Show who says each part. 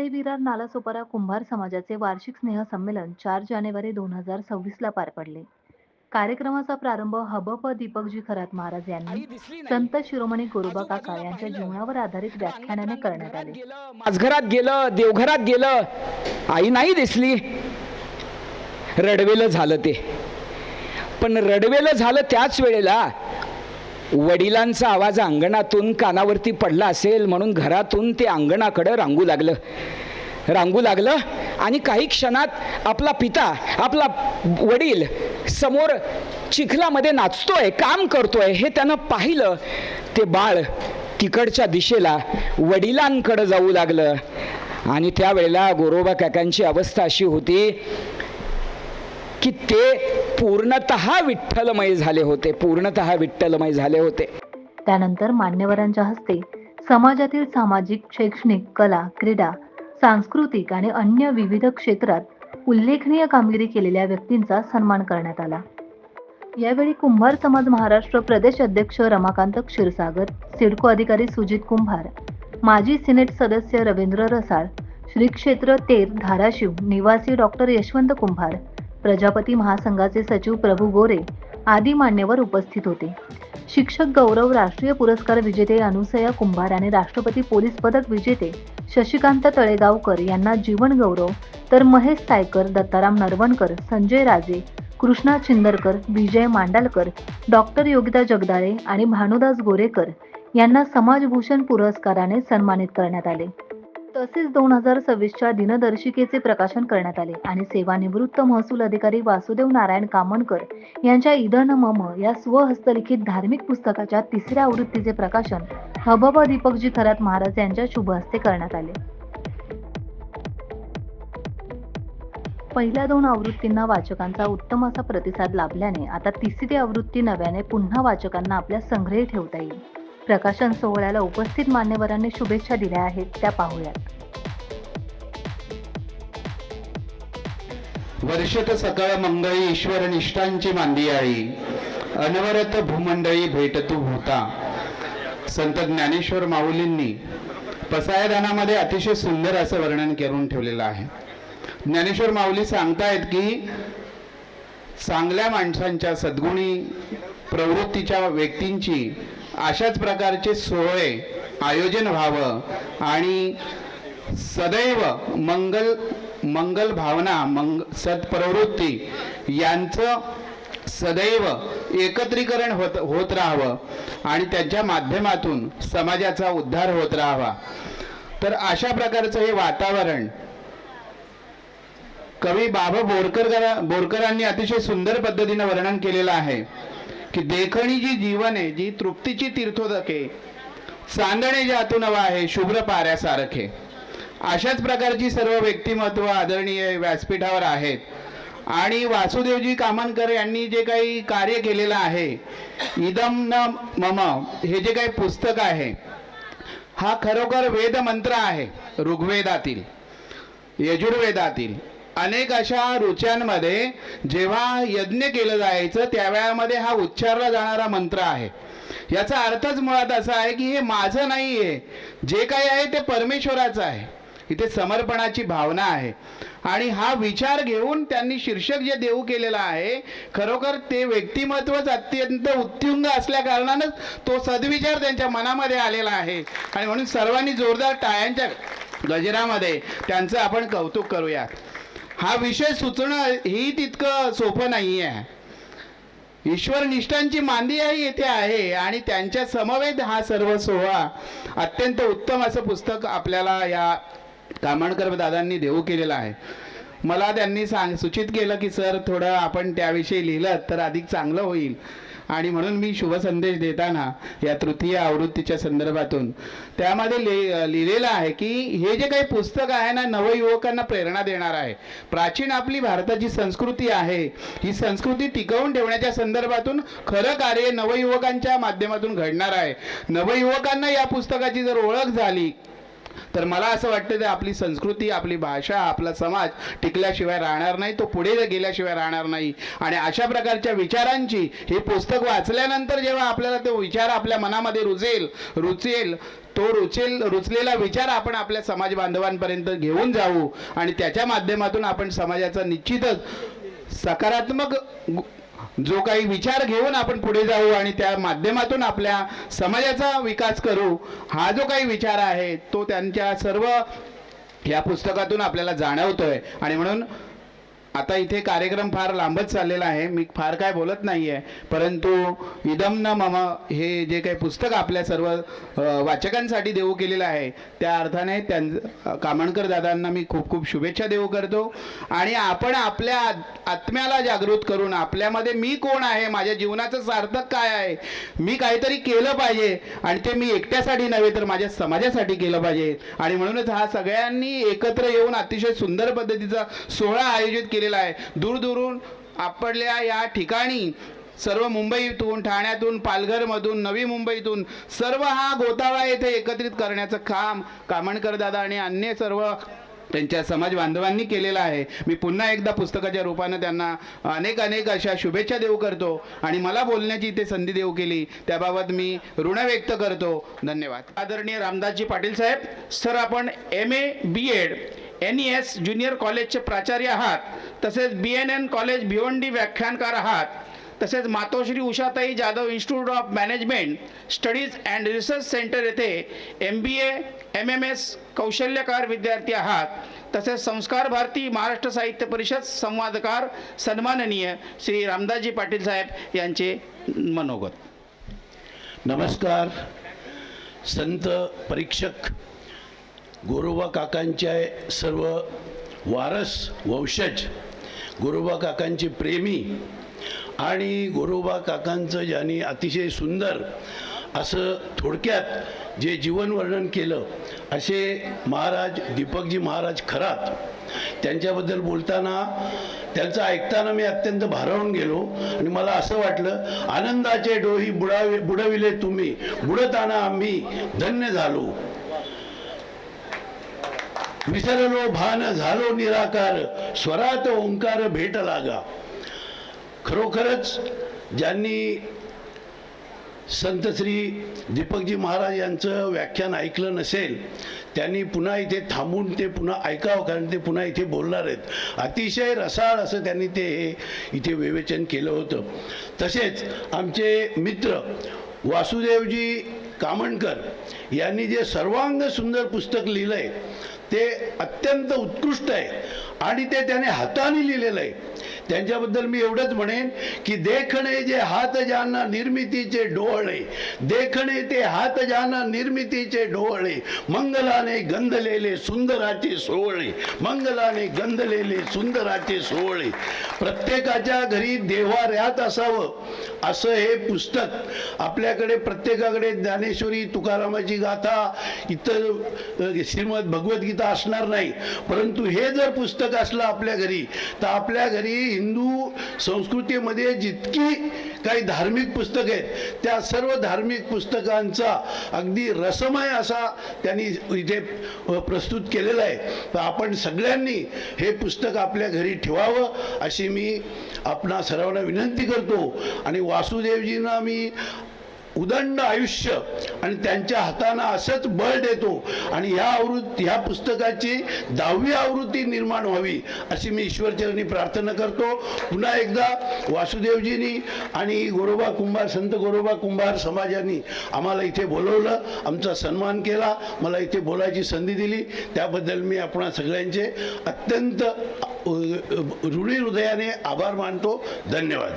Speaker 1: वसई विरार नालासोपारा कुंभार समाजाचे वार्षिक स्नेह संमेलन चार जानेवारी दोन हजार सव्वीस ला पार पडले. कार्यक्रमाचा प्रारंभ हबप दीपकजी खरात महाराज यांनी संत शिरोमणी गोरोबा काका यांच्या जीवनावर आधारित व्याख्यानाने करण्यात आले.
Speaker 2: माझघरात गेलं देवघरात गेलं. आई नाही दिसली. रडवेलं झालं ते. पण रडवेलं झालं त्याच वेळेला वडिलांचा आवाज अंगणातून कानावरती पडला असेल म्हणून घरातून ते अंगणाकडं रांगू लागलं. रांगू लागलं आणि काही क्षणात आपला पिता आपला वडील समोर चिखलामध्ये नाचतोय काम करतोय हे त्यानं पाहिलं. ते बाळ तिकडच्या दिशेला वडिलांकडं जाऊ लागलं. आणि त्यावेळेला गोरोबा काकांची अवस्था अशी होती की ते पूर्णत विठ्ठलमय झाले होते पूर्णत विठ्ठलमय झाले होते.
Speaker 1: त्यानंतर मान्यवरांच्या हस्ते समाजातील सामाजिक शैक्षणिक कला क्रीडा सांस्कृतिक आणि अन्य विविध क्षेत्रात उल्लेखनीय कामगिरी केलेल्या व्यक्तींचा सन्मान करण्यात आला. यावेळी कुंभार समाज महाराष्ट्र प्रदेश अध्यक्ष रमाकांत क्षीरसागर सिडको अधिकारी सुजित कुंभार माजी सिनेट सदस्य रवींद्र रसाळ श्री क्षेत्र तेर धाराशिव निवासी डॉक्टर यशवंत कुंभार प्रजापती महासंघाचे सचिव प्रभू गोरे आदी मान्यवर उपस्थित होते. शिक्षक गौरव राष्ट्रीय पुरस्कार विजेते अनुसया कुंभार आणि राष्ट्रपती पोलीस पदक विजेते शशिकांत तळेगावकर यांना जीवन गौरव तर महेश सायकर दत्ताराम नरवणकर संजय राजे कृष्णा छिंदरकर विजय मांडालकर डॉक्टर योगिता जगदाळे आणि भानुदास गोरेकर यांना समाजभूषण पुरस्काराने सन्मानित करण्यात आले. तसेच दोन हजार सव्वीसच्या दिनदर्शिकेचे प्रकाशन करण्यात आले. आणि सेवानिवृत्त महसूल अधिकारी वासुदेव नारायण कामणकर यांच्या इदन मम या स्वहस्तलिखित धार्मिक पुस्तकाच्या तिसऱ्या आवृत्तीचे प्रकाशन हबब दीपकजी खरात महाराज यांच्या शुभ हस्ते करण्यात आले. पहिल्या दोन आवृत्तींना वाचकांचा उत्तम असा प्रतिसाद लाभल्याने आता तिसरी आवृत्ती नव्याने पुन्हा वाचकांना आपल्या संग्रही ठेवता येईल. प्रकाशन सोहळ्याला उपस्थित मान्यवरांनी शुभेच्छा दिल्या आहेत. त्या पाहूयात.
Speaker 3: वर्षत सकाळ मंगळी ईश्वर निष्ठांची मांदी आई. अनवरत भूमंडळी भेटतू होता संत ज्ञानेश्वर माऊलींनी पसायदानामध्ये अतिशय सुंदर असं वर्णन करून ठेवलेलं आहे. ज्ञानेश्वर माऊली सांगतायत की चांगल्या माणसांच्या सद्गुणी प्रवृत्तीच्या व्यक्तींची अशाच प्रकारचे सोहळे आयोजन व्हावं आणि सदैव मंगल मंगल भावना मंग सत्प्रवृत्ती यांचं सदैव एकत्रीकरण होत होत राहावं आणि त्यांच्या माध्यमातून समाजाचा उद्धार होत राहावा. तर अशा प्रकारचं हे वातावरण कवी बाबा बोरकर बोरकरांनी अतिशय सुंदर पद्धतीनं वर्णन केलेलं आहे. की देखणी जी जीवन आहे जी तृप्तीची तीर्थोदके चांदणे ज्यातून आहे शुभ्र पाऱ्यासारखे. अशाच प्रकारची सर्व व्यक्तिमत्व आदरणीय व्यासपीठावर आहेत. आणि वासुदेवजी कामनकर यांनी जे काही कार्य केलेलं आहे इदम न मम हे जे काही पुस्तक आहे हा खरोखर वेद मंत्र आहे ऋग्वेदातील यजुर्वेदातील. अनेक अशा रुच्यांमध्ये जेव्हा यज्ञ केलं जायचं त्यावेळामध्ये हा उच्चारला जाणारा मंत्र आहे. याचा अर्थच मुळात असा आहे की हे माझं नाही आहे जे काही आहे ते परमेश्वराचं आहे. इथे समर्पणाची भावना आहे. आणि हा विचार घेऊन त्यांनी शीर्षक जे देऊ केलेला आहे खरोखर ते व्यक्तिमत्वच अत्यंत उत्तुंग असल्या कारणानंच तो सद्विचार त्यांच्या मनामध्ये आलेला आहे. आणि म्हणून सर्वांनी जोरदार टाळ्यांच्या गजरामध्ये त्यांचं आपण कौतुक करूया. हा विषय सुचणं ही तितकं सोपं नाही आहे ईश्वरनिष्ठांची मांदी मांदियाही येथे आहे आणि त्यांच्या समवेत हा सर्व सोहळा अत्यंत उत्तम असं पुस्तक आपल्याला या कामणकर दादांनी देऊ केलेलं आहे. मला त्यांनी सांग सूचित केलं की सर थोडं आपण त्याविषयी लिहिलं तर अधिक चांगलं होईल. आणि म्हणून मी शुभ संदेश देताना या तृतीय आवृत्तीच्या संदर्भातून त्यामध्ये लि लिहिलेलं आहे की हे जे काही पुस्तक आहे ना नवयुवकांना प्रेरणा देणार आहे. प्राचीन आपली भारताची संस्कृती आहे ही संस्कृती टिकवून ठेवण्याच्या संदर्भातून खरं कार्य नवयुवकांच्या माध्यमातून घडणार आहे. नवयुवकांना या पुस्तकाची जर ओळख झाली तर मला असं वाटतं की आपली संस्कृती आपली भाषा आपला समाज टिकल्याशिवाय राहणार नाही तो पुढे गेल्याशिवाय राहणार नाही. आणि अशा प्रकारच्या विचारांची हे पुस्तक वाचल्यानंतर जेव्हा आपल्याला तो विचार आपल्या मनामध्ये रुजेल रुचेल तो रुचेल रुचलेला विचार आपण आपल्या समाज बांधवांपर्यंत घेऊन जाऊ. आणि त्याच्या माध्यमातून आपण समाजाचा निश्चितच सकारात्मक जो काही विचार घेऊन आपण पुढे जाऊ आणि त्या माध्यमातून आपल्या समाजाचा विकास करू हा जो काही विचार आहे तो त्यांच्या सर्व या पुस्तकातून आपल्याला जाणवतोय. आणि म्हणून आता इथे कार्यक्रम फार लांबच चाललेला आहे. मी फार काय बोलत नाही आहे परंतु इदम न मम हे जे काही पुस्तक आपल्या सर्व वाचकांसाठी देऊ केलेलं आहे त्या अर्थाने त्यां कामणकर दादांना मी खूप खूप शुभेच्छा देऊ करतो. आणि आपण आपल्या आत्म्याला जागृत करून आपल्यामध्ये मी कोण आहे माझ्या जीवनाचं सार्थक काय आहे मी काहीतरी केलं पाहिजे आणि ते मी एकट्यासाठी नव्हे तर माझ्या समाजासाठी केलं पाहिजे. आणि म्हणूनच हा सगळ्यांनी एकत्र येऊन अतिशय सुंदर पद्धतीचा सोहळा आयोजित केलेला आहे. दूरदूरून आपडल्या या ठिकाणी सर्व मुंबईतून ठाण्यातून पालघरमधून नवी मुंबईतून सर्व हा गोताळा येथे एकत्रित करण्याचं काम कामणकर दादा आणि अन्य सर्व त्यांच्या समाज बांधवांनी केलेलं आहे. मी पुन्हा एकदा पुस्तकाच्या रूपानं त्यांना अनेक अनेक अशा शुभेच्छा देऊ करतो आणि मला बोलण्याची इथे संधी देऊ केली. त्याबाबत मी ऋण व्यक्त करतो. धन्यवाद.
Speaker 4: आदरणीय रामदासजी पाटील साहेब सर आपण M A B Ed N E S junior कॉलेजचे प्राचार्य आहात तसेच B N N college Bhiwandi व्याख्यानकार आहात तसेच Matoshri Ushatai Jadhav institute of management studies and research centre येथे M B A M M S कौशल्यकार विद्यार्थी आहात तसेच संस्कार भारती महाराष्ट्र साहित्य परिषद संवादकार सन्माननीय श्री रामदासजी पाटील साहेब यांचे मनोगत.
Speaker 5: नमस्कार. संत परीक्षक गोरोबा काकांच्या सर्व वारस वंशज गोरोबा काकांचे प्रेमी आणि गोरोबा काकांचं ज्यांनी अतिशय सुंदर असं थोडक्यात जे जीवनवर्णन केलं असे महाराज दीपकजी महाराज खरात त्यांच्याबद्दल बोलताना त्यांचं ऐकताना मी अत्यंत भारावून गेलो आणि मला असं वाटलं आनंदाचे डोही बुडावे बुडविले तुम्ही बुडताना आम्ही धन्य झालो. विसरलो भान झालो निराकार स्वरात ओंकार भेट लागा खरोखरच ज्यांनी संत श्री दीपकजी महाराज यांचं व्याख्यान ऐकलं नसेल त्यांनी पुन्हा इथे थांबून ते पुन्हा ऐकावं कारण ते पुन्हा इथे बोलणार आहेत. अतिशय रसाळ असं त्यांनी ते हे इथे विवेचन केलं होतं. तसेच आमचे मित्र वासुदेवजी कामणकर यांनी जे सर्वांग सुंदर पुस्तक लिहिलं आहे ते अत्यंत उत्कृष्ट आहे आणि ते त्याने हाताने लिहिलेलं आहे. त्यांच्याबद्दल मी एवढंच म्हणेन की देखणे जे हात ज्यांना निर्मितीचे डोळे देखणे ते हात ज्यांना निर्मितीचे डोळे मंगलाने गंधलेले सुंदराचे सोहळे मंगलाने गंधलेले सुंदराचे सोहळे प्रत्येकाच्या घरी देवाऱ्यात असावं असं हे पुस्तक आपल्याकडे प्रत्येकाकडे ज्ञानेश्वरी तुकारामाची गाथा इतर श्रीमद भगवद्गीता असणार नाही. परंतु हे जर पुस्तक असलं आपल्या घरी तर आपल्या घरी हिंदू संस्कृतीमध्ये जितकी काही धार्मिक पुस्तकं आहेत त्या सर्व धार्मिक पुस्तकांचा अगदी रसमय असा त्यांनी इथे प्रस्तुत केलेला आहे. तर आपण सगळ्यांनी हे पुस्तक आपल्या घरी ठेवावं अशी मी आपणा सर्वांना विनंती करतो. आणि वासुदेवजींना मी उदंड आयुष्य आणि त्यांच्या हातानं असंच बळ देतो. आणि ह्या आवृत्ती ह्या पुस्तकाची दहावी आवृत्ती निर्माण व्हावी अशी मी ईश्वरचरणी प्रार्थना करतो. पुन्हा एकदा वासुदेवजींनी आणि गोरोबा कुंभार संत गोरोबा कुंभार समाजाने आम्हाला इथे बोलवलं आमचा सन्मान केला मला इथे बोलायची संधी दिली. त्याबद्दल मी आपणा सगळ्यांचे अत्यंत ऋणी हृदयाने आभार मानतो. धन्यवाद.